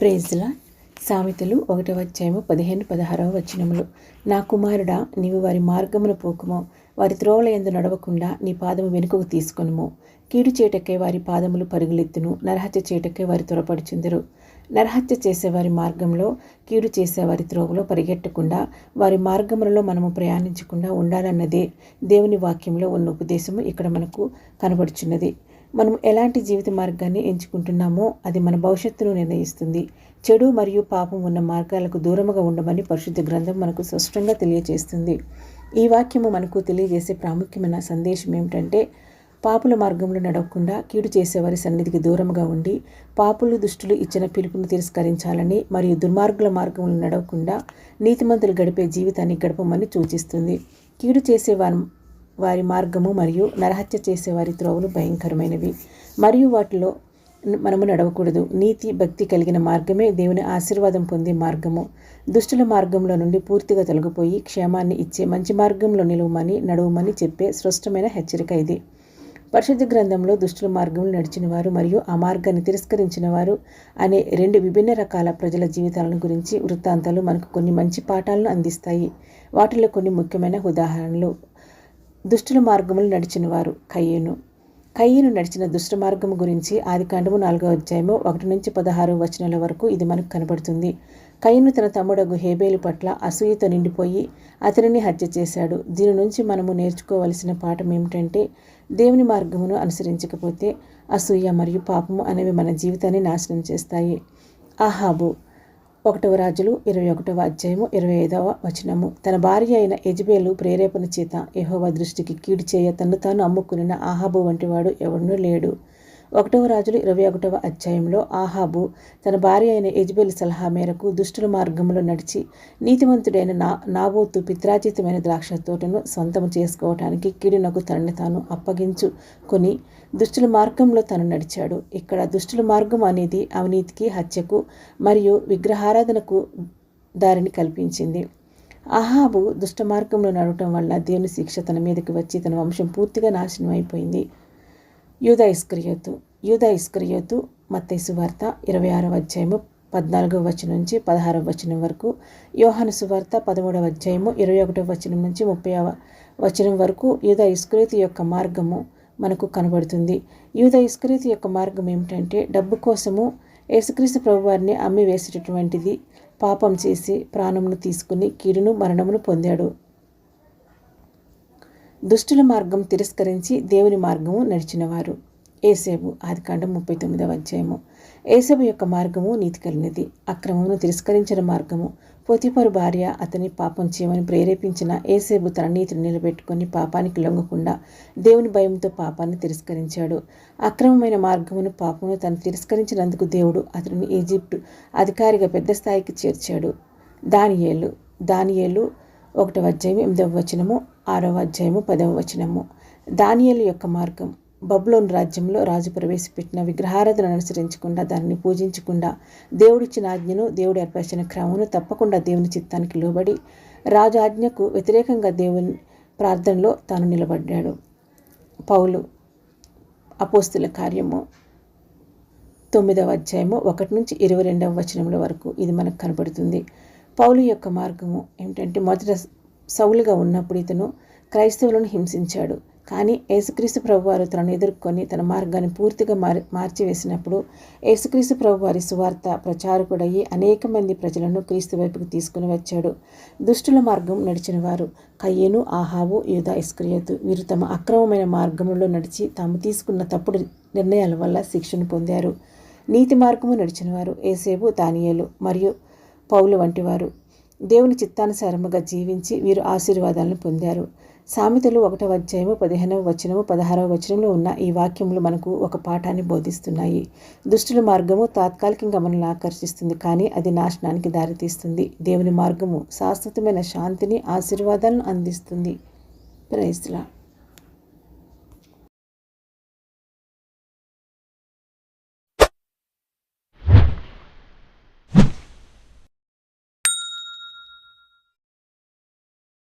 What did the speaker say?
ప్రేజ్లా సామెతలు ఒకటవ అధ్యాయము పదిహేను పదహారవ వచనములు. నా కుమారుడా నీవు వారి మార్గమును పోకుము. వారి త్రోవల ఎందు నడవకుండా నీ పాదము వెనుకకు తీసుకొనుము. కీడు చేటకే వారి పాదములు పరుగులెత్తును. నరహత్య చేటకే వారి త్వరపడుచుందరు. నరహత్య చేసేవారి మార్గంలో కీడు చేసేవారి త్రోవలో పరిగెట్టకుండా వారి మార్గములలో మనము ప్రయాణించకుండా ఉండాలన్నదే దేవుని వాక్యంలో ఉన్న ఉపదేశము ఇక్కడ మనకు కనబడుచున్నది. మనం ఎలాంటి జీవిత మార్గాన్ని ఎంచుకుంటున్నామో అది మన భవిష్యత్తును నిర్ణయిస్తుంది. చెడు మరియు పాపం ఉన్న మార్గాలకు దూరముగా ఉండమని పరిశుద్ధ గ్రంథం మనకు స్పష్టంగా తెలియజేస్తుంది. ఈ వాక్యము మనకు తెలియజేసే ప్రాముఖ్యమైన సందేశం ఏమిటంటే పాపుల మార్గంలో నడవకుండా కీడు చేసేవారి సన్నిధికి దూరంగా ఉండి పాపులు దుష్టులు ఇచ్చిన పిలుపును తిరస్కరించాలని మరియు దుర్మార్గుల మార్గంలో నడవకుండా నీతిమంతులు గడిపే జీవితాన్ని గడపమని సూచిస్తుంది. కీడు చేసే వారి వారి మార్గము మరియు నరహత్య చేసే వారి త్రోవలు భయంకరమైనవి. మరియు వాటిలో మనము నడవకూడదు. నీతి భక్తి కలిగిన మార్గమే దేవుని ఆశీర్వాదం పొందే మార్గము. దుష్టుల మార్గంలో నుండి పూర్తిగా తొలగిపోయి క్షేమాన్ని ఇచ్చే మంచి మార్గంలో నిలువమని నడవమని చెప్పే స్పష్టమైన హెచ్చరిక ఇది. పరిశుద్ధ గ్రంథంలో దుష్టుల మార్గంలో నడిచిన వారు మరియు ఆ మార్గాన్ని తిరస్కరించిన వారు అనే రెండు విభిన్న రకాల ప్రజల జీవితాలను గురించి వృత్తాంతాలు మనకు కొన్ని మంచి పాఠాలను అందిస్తాయి. వాటిలో కొన్ని ముఖ్యమైన ఉదాహరణలు. దుష్టుల మార్గములు నడిచినవారు కయ్యను. కయ్యను నడిచిన దుష్ట మార్గము గురించి ఆది కాండము నాలుగో అధ్యాయము ఒకటి నుంచి పదహారు వచనాల వరకు ఇది మనకు కనబడుతుంది. కయ్యను తన తమ్ముడగు హేబేలు పట్ల అసూయతో నిండిపోయి అతనిని హత్య చేశాడు. దీని నుంచి మనము నేర్చుకోవలసిన పాఠం ఏమిటంటే దేవుని మార్గమును అనుసరించకపోతే అసూయ మరియు పాపము అనేవి మన జీవితాన్ని నాశనం చేస్తాయి. ఆహాబు ఒకటవ రాజులు ఇరవై ఒకటవ అధ్యాయము ఇరవై ఐదవ వచనము. తన భార్య అయిన యజ్బేలు ప్రేరేపణ చేత యహోవ దృష్టికి కీడు చేయ తను తాను అమ్ముకున్న ఆహాబు వంటివాడు ఎవడనూ లేడు. ఒకటవ రాజులు ఇరవై ఒకటవ అధ్యాయంలో ఆహాబు తన భార్య అయిన యజ్బెల్ సలహా మేరకు దుష్టుల మార్గంలో నడిచి నీతిమంతుడైన నా నాబోతు పిత్రాజితమైన ద్రాక్ష తోటను సొంతం చేసుకోవటానికి కీడునకు తనని తాను అప్పగించుకొని దుష్టుల మార్గంలో తను నడిచాడు. ఇక్కడ దుష్టుల మార్గం అనేది అవినీతికి హత్యకు మరియు విగ్రహారాధనకు దారిని కల్పించింది. అహాబు దుష్ట మార్గంలో నడవటం వల్ల దేవుని శిక్ష తన మీదకి వచ్చి తన వంశం పూర్తిగా నాశనం అయిపోయింది యూదా ఇస్కరియోతు యూదా ఇస్కరియోతు మత్తైసు వార్త ఇరవై ఆరవ అధ్యాయము పద్నాలుగవ వచనం నుంచి పదహారవ వచనం వరకు యోహాను సువార్త పదమూడవ అధ్యాయము ఇరవై ఒకటవ వచనం నుంచి ముప్పై వచనం వరకు యూదా ఇస్కరియోతు యొక్క మార్గము మనకు కనబడుతుంది. యూదా ఇస్కరియోతు యొక్క మార్గం ఏమిటంటే డబ్బు కోసము యేసుక్రీస్తు ప్రభువారిని అమ్మి వేసేటటువంటిది పాపం చేసి ప్రాణమును తీసుకుని కీడును మరణమును పొందాడు. దుష్టుల మార్గం తిరస్కరించి దేవుని మార్గము నడిచినవారు. ఏసేబు ఆదికాండం ముప్పై తొమ్మిదవ అధ్యాయము. ఏసేబు యొక్క మార్గము నీతి కలిగినది అక్రమమును తిరస్కరించిన మార్గము. పొతిపరు భార్య అతని పాపం చేయమని ప్రేరేపించిన ఏసేబు తన నీతిని నిలబెట్టుకుని పాపానికి లొంగకుండా దేవుని భయంతో పాపాన్ని తిరస్కరించాడు. అక్రమమైన మార్గమును పాపమును తను తిరస్కరించినందుకు దేవుడు అతనిని ఈజిప్టు అధికారిగా పెద్ద స్థాయికి చేర్చాడు. దానియేలు దానియేలు ఒకటవ అధ్యాయం ఎనిమిదవ వచనము. ఆరవ అధ్యాయము పదవ వచనము. దానియలు యొక్క మార్గం. బబులోన్ రాజ్యంలో రాజు ప్రవేశపెట్టిన విగ్రహారాధన అనుసరించకుండా దానిని పూజించకుండా దేవుడిచ్చిన ఆజ్ఞను దేవుడు ఏర్పరిచిన క్రమమును తప్పకుండా దేవుని చిత్తానికి లోబడి రాజు ఆజ్ఞకు వ్యతిరేకంగా దేవుని ప్రార్థనలో తాను నిలబడ్డాడు. పౌలు అపోస్తుల కార్యము తొమ్మిదవ అధ్యాయము ఒకటి నుంచి ఇరవై రెండవ వచనముల వరకు ఇది మనకు కనబడుతుంది. పౌలు యొక్క మార్గము ఏమిటంటే మొదట సౌలుగా ఉన్నప్పుడు ఇతను క్రైస్తవులను హింసించాడు. కానీ యేసుక్రీస్తు ప్రభువారు తనను ఎదుర్కొని తన మార్గాన్ని పూర్తిగా మారి మార్చివేసినప్పుడు యేసుక్రీస్తు ప్రభువారి సువార్త ప్రచారకుడయ్యి అనేక మంది ప్రజలను క్రీస్తు వైపుకు తీసుకుని వచ్చాడు. దుష్టుల మార్గం నడిచిన వారు కయ్యేను ఆహావు యూదా ఇస్క్రియతు వీరు తమ అక్రమమైన మార్గంలో నడిచి తాము తీసుకున్న తప్పుడు నిర్ణయాల వల్ల శిక్షను పొందారు. నీతి మార్గము నడిచిన వారు ఏసేబు దానియేలు మరియు పౌలు వంటివారు. దేవుని చిత్తానుసారముగా జీవించి వీరు ఆశీర్వాదాలను పొందారు. సామెతలు ఒకటవ అధ్యాయము పదిహేనవ వచనము పదహారవ వచనంలో ఉన్న ఈ వాక్యములు మనకు ఒక పాఠాన్ని బోధిస్తున్నాయి. దుష్టుల మార్గము తాత్కాలికంగా మనల్ని ఆకర్షిస్తుంది కానీ అది నాశనానికి దారితీస్తుంది. దేవుని మార్గము శాశ్వతమైన శాంతిని ఆశీర్వాదాలను అందిస్తుంది. ప్రైజ్లా